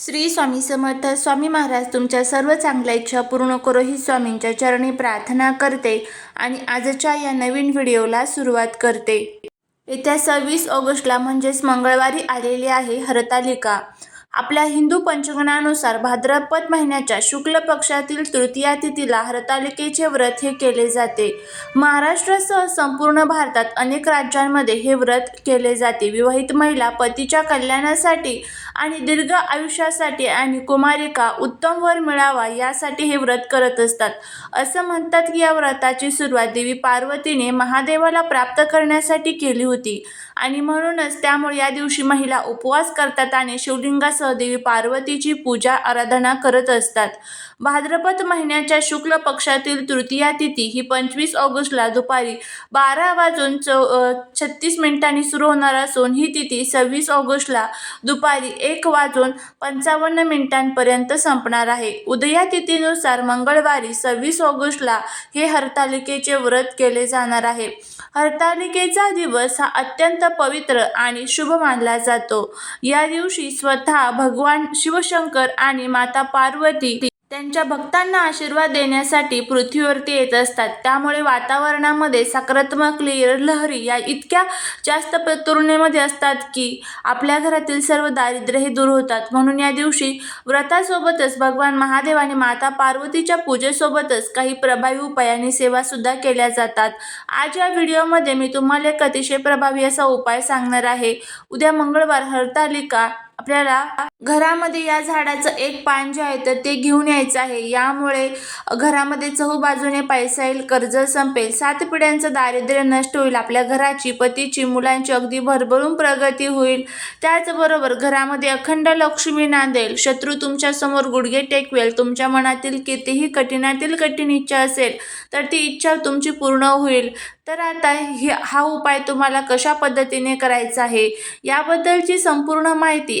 श्री स्वामी समर्थ स्वामी महाराज तुमच्या सर्व चांगल्या इच्छा पूर्ण करो ही स्वामींच्या चरणी प्रार्थना करते आणि आजच्या या नवीन व्हिडिओला सुरुवात करते. येत्या सव्वीस ऑगस्टला म्हणजेच मंगळवारी आलेली आहे हरतालिका. आपल्या हिंदू पंचगणानुसार भाद्रपद महिन्याच्या शुक्ल पक्षातील तृतीया तिथीला हरतालिकेचे व्रत हे केले जाते. महाराष्ट्रासह संपूर्ण भारतात अनेक राज्यांमध्ये हे व्रत केले जाते. विवाहित महिला पतीच्या कल्याणासाठी आणि दीर्घ आयुष्यासाठी आणि कुमारिका उत्तम वर मिळावा यासाठी हे व्रत करत असतात. असं म्हणतात की या व्रताची सुरुवात देवी पार्वतीने महादेवाला प्राप्त करण्यासाठी केली होती. आणि म्हणूनच त्यामुळे या दिवशी महिला उपवास करतात आणि शिवलिंगास सह देवी पार्वतीची पूजा आराधना करत असतात. भाद्रपद महिन्याच्या शुक्ल पक्षातील तृतीया तिथी ही पंचवीस ऑगस्टला दुपारी बारा वाजून चौ छत्तीस मिनिटांनी सुरू होणार असून ही तिथी सव्वीस ऑगस्टला दुपारी एक वाजून पंचावन्न मिनिटांपर्यंत संपणार आहे. उदया तिथीनुसार मंगळवारी सव्वीस ऑगस्टला हे हरतालिकेचे व्रत केले जाणार आहे. हरतालिकेचा दिवस हा अत्यंत पवित्र आणि शुभ मानला जातो. या दिवशी स्वतः भगवान शिवशंकर आणि माता पार्वती त्यांच्या भक्तांना आशीर्वाद देण्यासाठी पृथ्वीवरती येत असतात. त्यामुळे वातावरणामध्ये सकारात्मक लहरी या इतक्या जास्त तुलनेमध्ये असतात की आपल्या घरातील सर्व दारिद्र्य हे दूर होतात. म्हणून या दिवशी व्रतासोबतच भगवान महादेव आणि माता पार्वतीच्या पूजेसोबतच काही प्रभावी उपाय आणि सेवासुद्धा केल्या जातात. आज या व्हिडिओमध्ये मी तुम्हाला एक अतिशय प्रभावी असा उपाय सांगणार आहे. उद्या मंगळवार हरतालिका आपल्याला घरामध्ये या झाडाचं एक पान जे आहे तर ते घेऊन यायचं आहे. यामुळे घरामध्ये चहूबाजूने पैसा येईल कर्ज संपेल. सात पिढ्यांचं दारिद्र्य नष्ट होईल. आपल्या घराची पतीची मुलांची अगदी भरभरून प्रगती होईल. त्याचबरोबर घरामध्ये अखंड लक्ष्मी नांदेल. शत्रू तुमच्यासमोर गुडघे टेकवेल. तुमच्या मनातील कितीही कठीणातील कठीण इच्छा असेल तर ती इच्छा तुमची पूर्ण होईल. तर आता हे हा उपाय तुम्हाला कशा पद्धतीने करायचा आहे? याबद्दलची संपूर्ण माहिती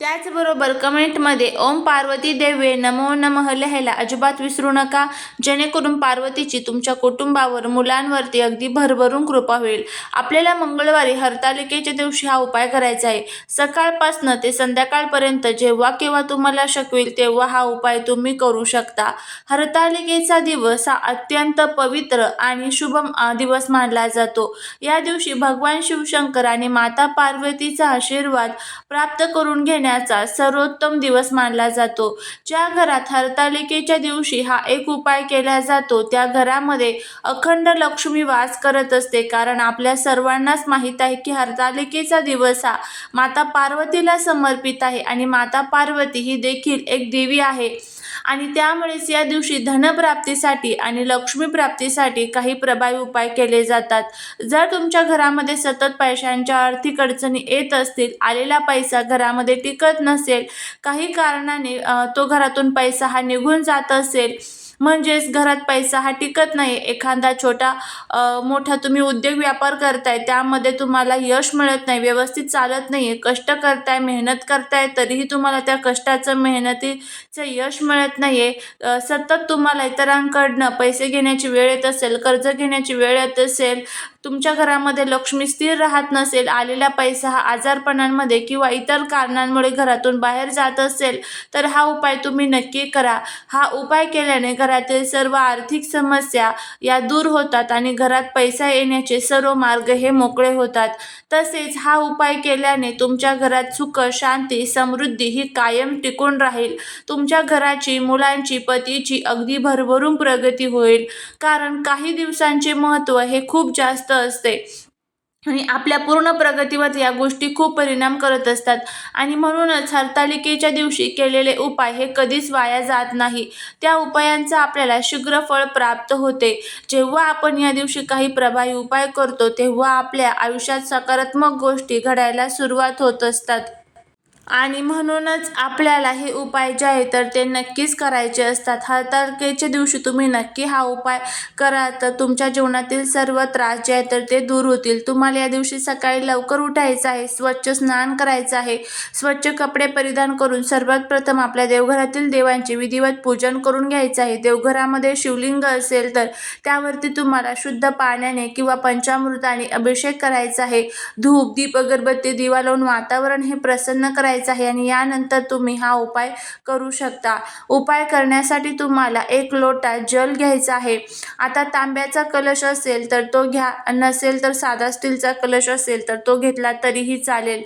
त्याचबरोबर कमेंटमध्ये ओम पार्वती देवे नमो नमः लिहायला अजिबात विसरू नका. जेणेकरून पार्वतीची तुमच्या कुटुंबावर मुलांवरती अगदी भरभरून कृपा होईल. आपल्याला मंगळवारी हरतालिकेच्या दिवशी हा उपाय करायचा आहे. सकाळपासनं ते संध्याकाळपर्यंत जेव्हा केव्हा तुम्हाला शकवेल तेव्हा हा उपाय तुम्ही करू शकता. हरतालिकेचा दिवस हा अत्यंत पवित्र आणि शुभ दिवस मानला जातो. या दिवशी भगवान शिवशंकर आणि माता पार्वतीचा आशीर्वाद प्राप्त करून घेण्या घेण्याचा सर्वोत्तम दिवस मानला जातो. ज्या घरात हरतालिकेच्या दिवशी हा एक उपाय केला जातो त्या घरामध्ये अखंड लक्ष्मी वास करत असते. कारण आपल्या सर्वांनाच माहीत आहे की हरतालिकेचा दिवस हा माता पार्वतीला समर्पित आहे आणि माता पार्वती ही देखील एक देवी आहे. आणि त्यामुळेच या दिवशी धनप्राप्तीसाठी आणि लक्ष्मीप्राप्तीसाठी काही प्रभावी उपाय केले जातात. जर तुमच्या घरामध्ये सतत पैशांच्या आर्थिक अडचणी येत असतील आलेला पैसा घरामध्ये टिकत नसेल काही कारणाने तो घरातून पैसा हा निघून जात असेल म्हणजेच घरात पैसा हा टिकत नाही. एखादा छोटा मोठा तुम्ही उद्योग व्यापार करताय त्यामध्ये तुम्हाला यश मिळत नाही व्यवस्थित चालत नाही आहे कष्ट करताय मेहनत करताय तरीही तुम्हाला त्या कष्टाचं मेहनतीचं यश मिळत नाही आहे सतत तुम्हाला इतरांकडनं पैसे घेण्याची वेळ येत असेल कर्ज घेण्याची वेळ येत असेल तुमच्या घरामध्ये लक्ष्मी स्थिर राहत नसेल आलेला पैसा हा आजारपणांमध्ये किंवा इतर कारणांमुळे घरातून बाहेर जात असेल तर हा उपाय तुम्ही नक्की करा. हा उपाय केल्याने घरातील सर्व आर्थिक समस्या या दूर होतात आणि घरात पैसा येण्याचे सर्व मार्ग हे मोकळे होतात. तसेच हा उपाय केल्याने तुमच्या घरात सुख शांती समृद्धी ही कायम टिकून राहील. तुमच्या घराची मुलांची पतीची अगदी भरभरून प्रगती होईल. कारण काही दिवसांचे महत्त्व हे खूप जास्त असते. आणि आपल्या पूर्ण प्रगतीवर या गोष्टी खूप परिणाम करत असतात. आणि म्हणूनच हरतालिकेच्या दिवशी केलेले उपाय हे कधीच वाया जात नाही. त्या उपायांचा आपल्याला शीघ्र फळ प्राप्त होते. जेव्हा आपण या दिवशी काही प्रभावी उपाय करतो तेव्हा आपल्या आयुष्यात सकारात्मक गोष्टी घडायला सुरुवात होत असतात. आणि म्हणूनच आपल्याला हे उपाय जे आहे तर ते नक्कीच करायचे असतात. हरतालिकेच्या दिवशी तुम्ही नक्की हा उपाय करा. तर तुमच्या जीवनातील सर्व त्रास जे आहे तर ते दूर होतील. तुम्हाला या दिवशी सकाळी लवकर उठायचं आहे. स्वच्छ स्नान करायचं आहे. स्वच्छ कपडे परिधान करून सर्वात प्रथम आपल्या देवघरातील देवांचे विधिवत पूजन करून घ्यायचं आहे. देवघरामध्ये शिवलिंग असेल तर त्यावरती तुम्हाला शुद्ध पाण्याने किंवा पंचामृताने अभिषेक करायचा आहे. धूप दीप अगरबत्ती दिवा लावून वातावरण हे प्रसन्न करायचं आहे आणि यानंतर तुम्ही हा उपाय करू शकता. उपाय करण्यासाठी तुम्हाला एक लोटा जल घ्यायचा आहे. आता तांब्याचा कलश असेल तर तो घ्या नसेल तर साधा स्टीलचा कलश असेल तर तो घेतला तरीही चालेल.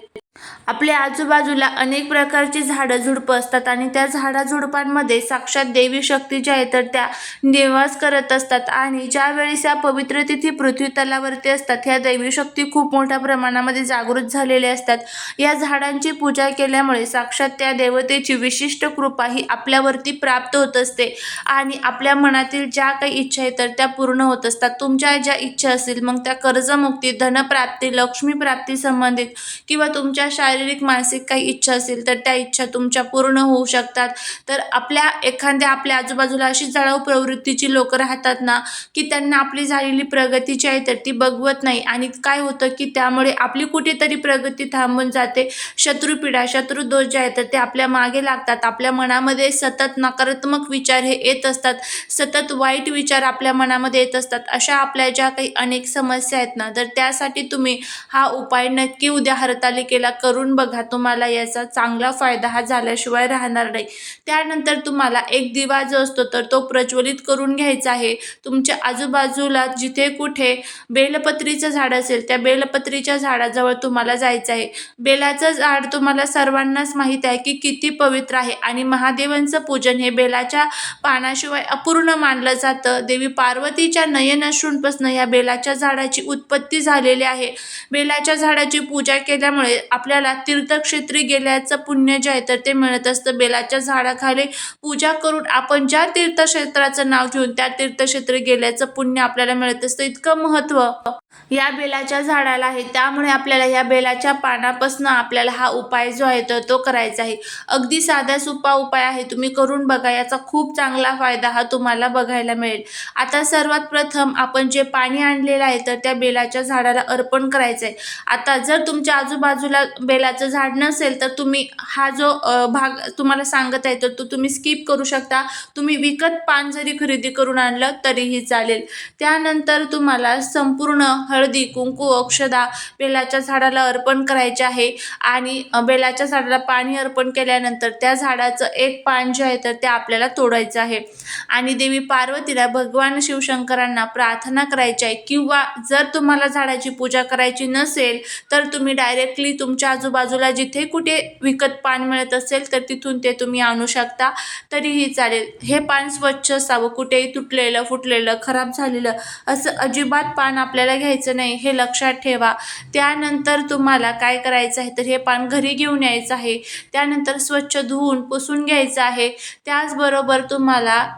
आपल्या आजूबाजूला अनेक प्रकारची झाडं झुडपं असतात आणि त्या झाडाझुडपांमध्ये साक्षात देवी शक्ती ज्या आहे तर त्या निवास करत असतात. आणि ज्यावेळेस या पवित्र तिथी पृथ्वी तलावरती असतात ह्या दैवी शक्ती खूप मोठ्या प्रमाणामध्ये जागृत झालेल्या असतात. या झाडांची पूजा केल्यामुळे साक्षात त्या देवतेची विशिष्ट कृपा ही आपल्यावरती प्राप्त होत असते. आणि आपल्या मनातील ज्या काही इच्छा आहेत तर त्या पूर्ण होत असतात. तुमच्या ज्या इच्छा असतील मग त्या कर्जमुक्ती धनप्राप्ती लक्ष्मी प्राप्ती संबंधित किंवा तुमच्या शारीरिक मानसिक काही इच्छा असेल तर त्या इच्छा तुमच्या पूर्ण होऊ शकतात. तर आपल्या एखाद्या आपल्या आजूबाजूला अशी जळाऊ प्रवृत्तीची लोक राहतात ना की त्यांना आपली झालेली प्रगती जी आहे तर ती बघवत नाही. आणि काय होतं की त्यामुळे आपली कुठेतरी प्रगती थांबून जाते. शत्रुपीडा शत्रुदोष जे आहेत तर ते आपल्या मागे लागतात. आपल्या मनामध्ये सतत नकारात्मक विचार हे येत असतात. सतत वाईट विचार आपल्या मनामध्ये येत असतात. अशा आपल्या ज्या काही अनेक समस्या आहेत ना तर त्यासाठी तुम्ही हा उपाय नक्की उद्या हरताली केला करून बघा तुम्हाला याचा चांगला फायदा हा झाल्याशिवाय राहणार नाही. त्यानंतर तुम्हाला एक दिवा जो असतो तर तो प्रज्वलित करून घ्यायचा आहे. तुमच्या आजूबाजूला जिथे कुठे बेलपत्रीचं झाड असेल त्या बेलपत्रीच्या झाडाजवळ तुम्हाला जायचं आहे. बेलाचं झाड तुम्हाला सर्वांनाच माहीत आहे की किती पवित्र आहे आणि महादेवांचं पूजन हे बेलाच्या पानाशिवाय अपूर्ण मानलं जातं. देवी पार्वतीच्या नयन अश्रूंपासून या बेलाच्या झाडाची उत्पत्ती झालेली आहे. बेलाच्या झाडाची पूजा केल्यामुळे आपल्याला तीर्थक्षेत्री गेल्याचं पुण्य जे आहे तर ते मिळत असतं. बेलाच्या झाडाखाली पूजा करून आपण ज्या तीर्थक्षेत्राचं नाव घेऊन त्या तीर्थक्षेत्री गेल्याचं पुण्य आपल्याला मिळत असतं. इतकं महत्त्व या बेलाच्या झाडाला आहे. त्यामुळे आपल्याला या बेलाच्या पानापासून आपल्याला हा उपाय जो आहे तर तो करायचा आहे. अगदी साधा सोपा उपाय आहे. तुम्ही करून बघा. याचा खूप चांगला फायदा हा तुम्हाला बघायला मिळेल. आता सर्वात प्रथम आपण जे पाणी आणलेलं आहे तर त्या बेलाच्या झाडाला अर्पण करायचं आहे. आता जर तुमच्या आजूबाजूला बेलाचं झाड नसेल तर तुम्ही हा जो भाग तुम्हाला सांगत आहे तर तो तुम्ही स्किप करू शकता. तुम्ही विकत पान जरी खरेदी करून आणलं तरीही चालेल. त्यानंतर तुम्हाला संपूर्ण हळदी कुंकू अक्षदा बेलाच्या झाडाला अर्पण करायचे आहे. आणि बेलाच्या झाडाला पाणी अर्पण केल्यानंतर त्या झाडाचं एक पान जे आहे तर ते आपल्याला तोडायचं आहे. आणि देवी पार्वतीला भगवान शिवशंकरांना प्रार्थना करायची आहे. किंवा जर तुम्हाला झाडाची पूजा करायची नसेल तर तुम्ही डायरेक्टली तुमच्या आजूबाजूला जिथे कुठे विकत पान मिळत असेल तर तिथून ते तुम्ही आणू शकता. तरीही चालेल. हे पान स्वच्छ असावं. कुठेही तुटलेलं फुटलेलं खराब झालेलं असं अजिबात पान आपल्याला घ्यायचं नाही हे लक्षात ठेवा. त्यानंतर तुम्हाला काय करायचं आहे? तर हे पान घरी घेऊन यायचं आहे. त्यानंतर स्वच्छ धुवून पुसून घ्यायचं आहे. त्याचबरोबर तुम्हाला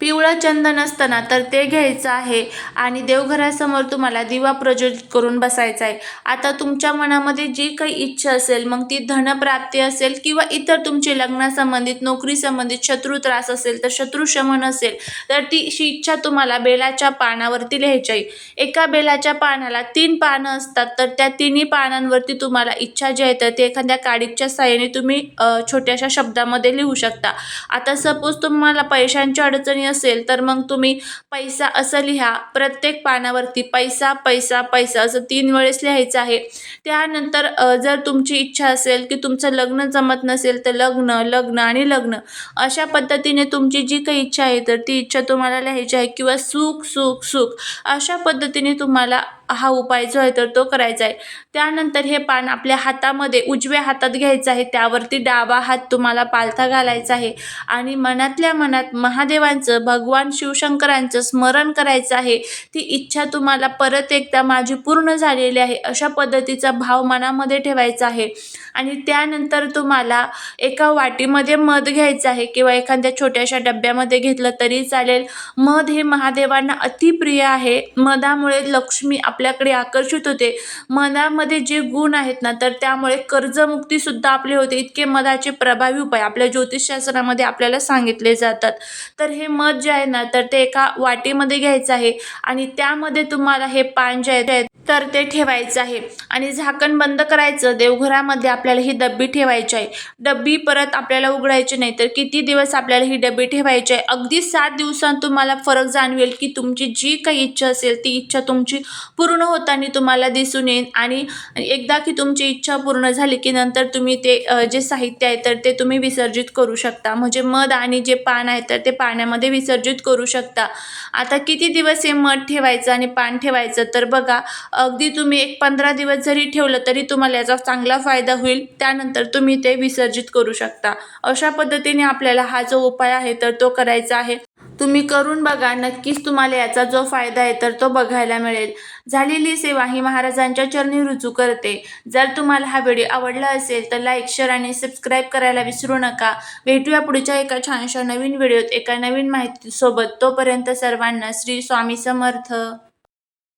पिवळं चंदन असतं ना तर ते घ्यायचं आहे. आणि देवघरासमोर तुम्हाला दिवा प्रज्वलित करून बसायचा आहे. आता तुमच्या मनामध्ये जी काही इच्छा असेल मग ती धनप्राप्ती असेल किंवा इतर तुमची लग्नासंबंधित नोकरी संबंधित शत्रू त्रास असेल तर शत्रुशमन असेल तर ती इच्छा तुम्हाला बेलाच्या पानावरती लिहायची आहे. एका बेलाच्या पानाला तीन पानं असतात तर त्या तिन्ही पानांवरती तुम्हाला इच्छा जी आहे तर ती एखाद्या काडीच्या साह्याने तुम्ही छोट्याशा शब्दामध्ये लिहू शकता. आता सपोज तुम्हाला पैशांची अडचणी असेल तर मग तुम्ही पैसा असं लिहा प्रत्येक पानावरती पैसा पैसा पैसा असं तीन वेळेस लिहायचं आहे. त्यानंतर जर तुमची इच्छा असेल की तुमचं लग्न जमत नसेल तर लग्न लग्न आणि लग्न. अशा पद्धतीने तुमची जी काही इच्छा आहे तर ती इच्छा तुम्हाला लिहायची आहे किंवा सुख सुख सुख. अशा पद्धतीने तुम्हाला हा उपाय जो आहे तर तो करायचा आहे. त्यानंतर हे पान आपल्या हातामध्ये उजव्या हातात घ्यायचं आहे. त्यावरती डावा हात तुम्हाला पालथा घालायचा आहे. आणि मनातल्या मनात महादेवांचं भगवान शिवशंकरांचं स्मरण करायचं आहे. ती इच्छा तुम्हाला परत एकदा माझी पूर्ण झालेली आहे अशा पद्धतीचा भाव मनामध्ये ठेवायचा आहे. आणि त्यानंतर तुम्हाला एका वाटीमध्ये मध घ्यायचं आहे किंवा एखाद्या छोट्याशा डब्यामध्ये घेतलं तरी चालेल. मध हे महादेवांना अतिप्रिय आहे. मधामुळे लक्ष्मी आप आपल्याकडे आकर्षित होते. मनामध्ये जे गुण आहेत ना तर त्यामुळे कर्जमुक्तीसुद्धा आपली होते. इतके मधाचे प्रभावी उपाय आपल्या ज्योतिषशास्त्रामध्ये आपल्याला सांगितले जातात. तर हे मध जे आहे ना तर ते एका वाटीमध्ये घ्यायचं आहे. आणि त्यामध्ये तुम्हाला हे पान जे आहे तर ते ठेवायचं आहे. आणि झाकण बंद करायचं. देवघरामध्ये आपल्याला ही डब्बी ठेवायची आहे. डब्बी परत आपल्याला उघडायची नाही तर किती दिवस आपल्याला ही डब्बी ठेवायची आहे? अगदी सात दिवसांत तुम्हाला फरक जाणवेल की तुमची जी काही इच्छा असेल ती इच्छा तुमची पूर्ण होताना तुम्हाला दिसून येईल. आणि एकदा की तुमची इच्छा पूर्ण झाली की नंतर तुम्ही ते जे साहित्य आहे तर ते तुम्ही विसर्जित करू शकता. म्हणजे मध आणि जे पान आहे तर ते पाण्यामध्ये विसर्जित करू शकता. आता किती दिवस हे मध ठेवायचं आणि पान ठेवायचं? तर बघा अगदी तुम्ही एक पंधरा दिवस जरी ठेवलं तरी तुम्हाला याचा चांगला फायदा होईल. त्यानंतर तुम्ही ते विसर्जित करू शकता. अशा पद्धतीने आपल्याला हा जो उपाय आहे तर तो करायचा आहे. तुम्ही करून बघा नक्कीच तुम्हाला याचा जो फायदा आहे तर तो बघायला मिळेल. झालेली सेवा ही महाराजांच्या चरणी रुजू करते. जर तुम्हाला हा व्हिडिओ आवडला असेल तर लाईक शेअर आणि सबस्क्राईब करायला विसरू नका. भेटूया पुढच्या एका छानशा नवीन व्हिडिओत एका नवीन माहितीसोबत. तोपर्यंत सर्वांना श्री स्वामी समर्थ.